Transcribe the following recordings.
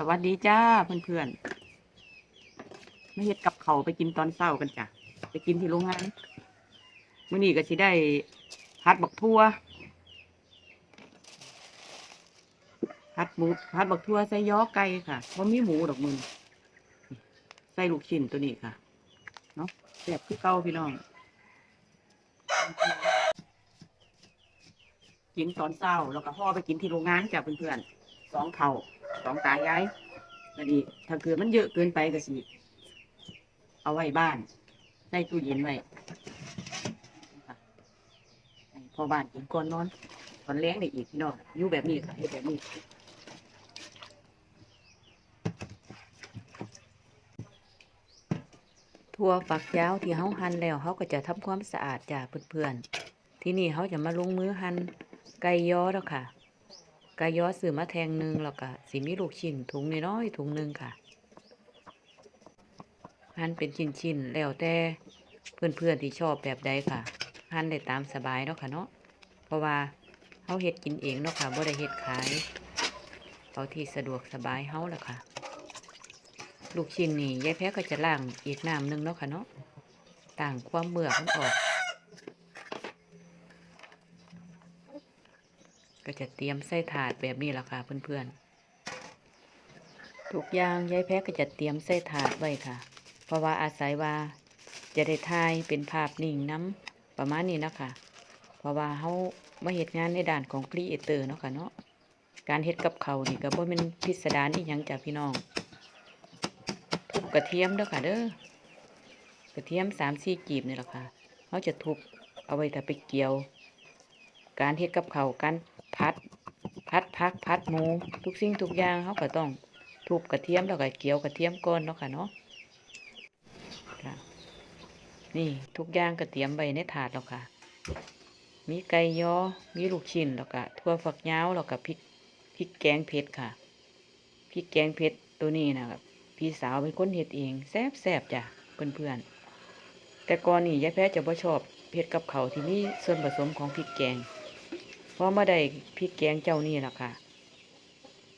สวัสดีจ้าเพื่อนๆไม่เฮ็ดกับเขาไปกินตอนเช้ากันจ้ะไปกินที่โรงงานมื้อนี้ก็สิได้พัดบักทั่วพัดหมูพัดบักทั่วใส่ย้อไก่ค่ะเพราะมีหมูดอกมึงใส่ลูกชิ้นตัวนี้ค่ะเนาะแซ่บคือเก่าพี่น้องกินตอนเช้าแล้วก็ห่อไปกินที่โรงงานจ้ะเพื่อนๆสองเท่า สองตายายก็ดีถ้าเกิดมันเยอะเกินไปก็สิเอาไว้บ้านใส่ตู้เย็นไว้ให้พอบ้านกินก่อนนอนตอนแรงได้อีกพี่น้องอยู่แบบนี้ค่ะอยู่แบบนี้ทั่วฝักยาวที่เฮาหั่นแล้วเฮาก็จะทำความสะอาดจ้ะเพื่อนๆที่นี่เขาจะมาลงมือหั่นไก่ยอแล้วค่ะ ก่ย้อซื้อมาแทงหนึ่งแล้วก็สิมีลูกชิ้นถุงน้อยๆถุงหนึ่งค่ะหั่นเป็นชิ้นๆแล้วแต่เพื่อนๆที่ชอบแบบใดค่ะหั่นได้ตามสบายเนาะค่ะเนาะเพราะว่าเฮาเฮ็ดกินเองเนาะค่ะบ่ได้เฮ็ดขายเอาที่สะดวกสบายเฮาแหละค่ะ ลูกชิ้นนี่ยายแพ้ก็จะล้างอีกน้ำหนึ่งเนาะค่ะเนาะต่างความเบื่อมันออก ก็จะเตรียมใส่ถาดแบบนี้แหละค่ะเพื่อนๆทุกอย่างยายแพ้ก็จะเตรียมใส่ถาดไว้ค่ะ เพราะว่าอาศัยว่าจะได้ถ่ายเป็นภาพนิ่งน้ำประมาณนี้นะคะเพราะว่าเขามาเฮ็ดงานในด้านของครีเอเตอร์เนาะค่ะเนาะการเฮ็ดกับเขานี่ก็บ่แม่นพิสดารอีหยังจ้ะพี่น้องทุบกระเทียมเด้อค่ะเด้อกระเทียมสามสี่กีบนี่แหละค่ะเขาจะทุบเอาไว้ถ้าไปเกี่ยว การเฮ็ดกับเขาการพัดพัดพักพัดหมู ทุกสิ่งทุกอย่างเขาก็ต้องทุบกระเทียมแล้วก็เกี่ยวกระเทียมก่อนเนาะค่ะเนาะค่ะนี่ทุกอย่างก็เตรียมไว้ในถาดแล้วค่ะ มีไก่ยอ มีลูกชิ้นแล้วก็ทั่วฝักยาวแล้วก็พริกพริกแกงเผ็ดค่ะพริกแกงเผ็ดตัวนี้นะครับพี่สาวเป็นคนเฮ็ดเองแซ่บแซบจ้ะเพื่อนๆแต่ก่อนนี่ยายแพ้จะบ่ชอบเผ็ดกับเขาที่มีส่วนผสมของพริกแกง เพราะมาได้พริกแกงเจ้านี่แหละค่ะ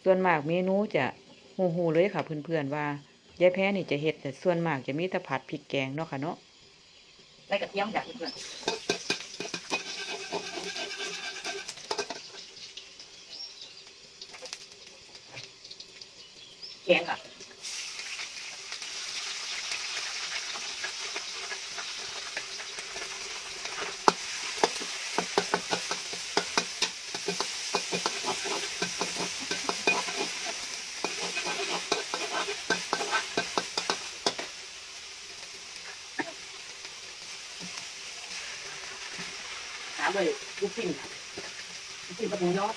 ส่วนมากเมนูจะหูหูเลยค่ะ เพื่อนๆว่ายายแพ้นี่จะเฮ็ดแต่ส่วนมากจะมีแต่ผัดพริกแกงเนาะค่ะเนาะใส่กระเทียมจ้ะเพื่อนแกงค่ะ ถามเลยลูกปิ้งลูกปิ้งประตูยอด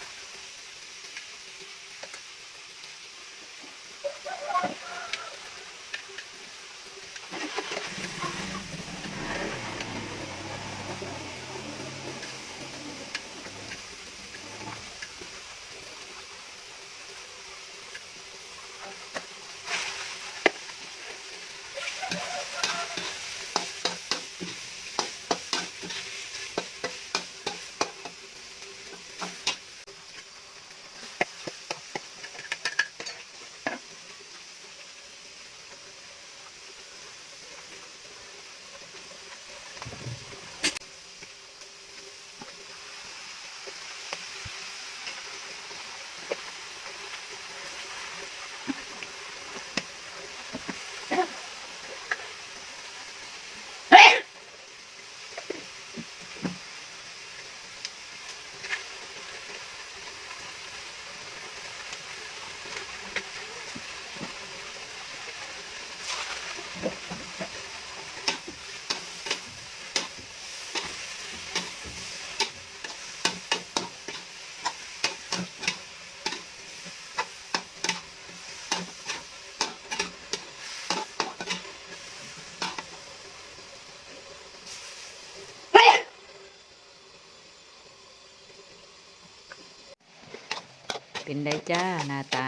เป็นไดจ้าหน้าตา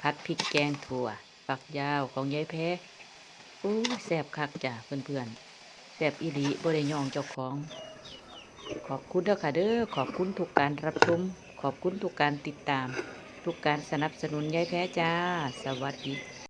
พัดพริกแกงถั่วฝักยาวของยายแพ้อู้แซ่บคักจ้ะเพื่อนๆแซ่บอีหลีบริยองเจ้าของ ขอบคุณเด้อค่ะเด้อขอบคุณทุกการรับชมขอบคุณทุกการติดตาม ทุกการสนับสนุนยายแพ้จ้า สวัสดี